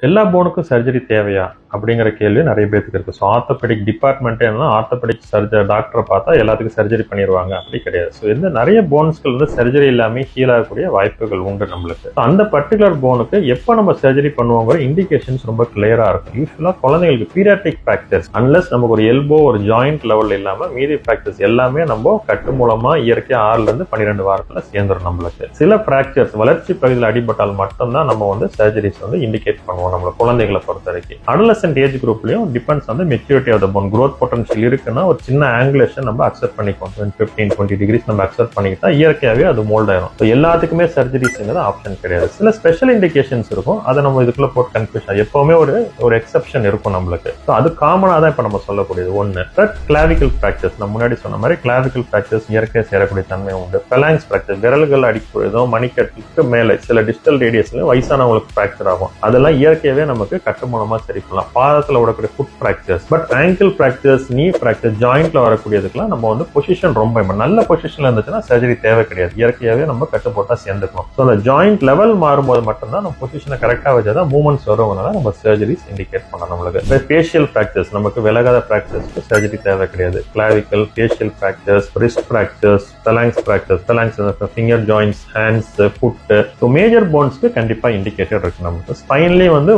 எல்லா போனுக்கும் சர்ஜரி தேவையா? அப்படிங்கிற கேள்வி நிறைய பேருக்கு இருக்குது ஸோ ஆர்த்தோபெடிக் டிபார்ட்மெண்ட்டே ஆர்த்தோபெடிக் சர்ஜரி டாக்டரை பார்த்தா எல்லாத்துக்கும் சர்ஜரி பண்ணிடுவாங்க அப்படி கிடையாது. ஸோ இந்த நிறைய போன்ஸ்கள் வந்து சர்ஜரி இல்லாமல் ஹீல் ஆகக்கூடிய வாய்ப்புகள் உண்டு நம்மளுக்கு. ஸோ அந்த பர்டிகுலர் போனுக்கு எப்போ நம்ம சர்ஜரி பண்ணுவோங்கிற இண்டிகேஷன்ஸ் ரொம்ப கிளியராக இருக்கும். யூஸ்வலாக குழந்தைங்களுக்கு பீரியாட்டிக் ஃப்ராக்சர்ஸ் அன்லஸ் நமக்கு ஒரு எல்போ ஒரு ஜாயிண்ட் லெவல் இல்லாமல் மீதி ஃப்ராக்சர்ஸ் எல்லாமே நம்ம கட்டு மூலமாக இயற்கையாக ஆறுலேருந்து பன்னிரெண்டு வாரத்தில் சேர்ந்துடும் நம்மளுக்கு. சில ஃப்ராக்சர்ஸ் வளர்ச்சி பகுதியில் அடிபட்டால் மட்டும்தான் நம்ம வந்து சர்ஜரிஸ் வந்து இண்டிகேட் பண்ணுவோம் நம்மள குழந்தைகளை பொறுத்த வரைக்கும். அடலசன்ட் ஏஜ் குரூப்லையும் டிபெண்ட்ஸ் வந்து maturity of the bone growth potential இருக்குன்னா ஒரு சின்ன ஆங்குலேஷன் நம்ம அக்செப்ட் பண்ணிக்குவோம். ஃபிஃப்டீன் டுவெண்ட்டி டிகிரிஸ் நம்ம அக்செப்ட் பண்ணிக்கிட்டா இயற்கையாகவே அது மோல்ட் ஆயிரும். ஸோ எல்லாத்துக்குமே சர்ஜரிஸ்ங்கிறது ஆப்ஷன் கிடையாது. சில ஸ்பெஷல் இண்டிகேஷன்ஸ் இருக்கும். அதை நம்ம இதுக்குள்ள போட்டு கன்ஃபியூஷன் எப்பவுமே ஒரு ஒரு எக்ஸப்ஷன் இருக்கும் நம்மளுக்கு. ஸோ அது காமனாக தான் இப்போ நம்ம சொல்லக்கூடியது. ஒன்று பட் கிளாவிக்கல் ஃப்ராக்சர்ஸ் நம்ம முன்னாடி சொன்ன மாதிரி கிளாவிக்கல் ஃப்ராக்சர்ஸ் இயற்கையாக சேரக்கூடிய தன்மை உண்டு. பெலாங்ஸ் ஃப்ராக்சர் விரல்கள் அடிப்பொழுதும் மணிக்கட்டுக்கு மேலே சில டிஜிட்டல் ரேடியஸ்லையும் வயசானவங்களுக்கு ஃப்ராக்சர் ஆகும். அதெல்லாம் இயற்கையாகவே நமக்கு கட்டு மூலமா சரி பண்ணலாம். பாதத்தில் விடக்கூடிய foot fractures but ankle fractures நீ ஃப்ராக்சர் ஜாயிண்ட்ல வரக்கூடியதுக்கெல்லாம் நம்ம வந்து பொசிஷன் ரொம்ப நல்ல பொசிஷன்ல இருந்துச்சுன்னா சர்ஜரி தேவை கிடையாது. இயற்கையாகவே நம்ம கட்டுப்போட்டா சேர்ந்துக்கணும். ஸோ அந்த ஜாயிண்ட் லெவல் மாறும்போது மட்டும்தான் நம்ம பொசிஷனை கரெக்டாக வச்சாதான் மூவ்மெண்ட்ஸ் வருவதனால நம்ம சர்ஜரிஸ் இண்டிகேட் பண்ணலாம் நம்மளுக்கு. ஃபேஷியல் ஃப்ராக்சர்ஸ் நமக்கு விலகாத ஃப்ராக்சர்ஸ்க்கு சர்ஜரி தேவை கிடையாது. Clavicle facial fractures wrist fractures phalanges fractures phalanges finger joints hands foot so major போன்ஸ்க்கு கண்டிப்பாக இண்டிகேட்டட் இருக்கு. நமக்கு ஸ்பைன்லேயே வந்து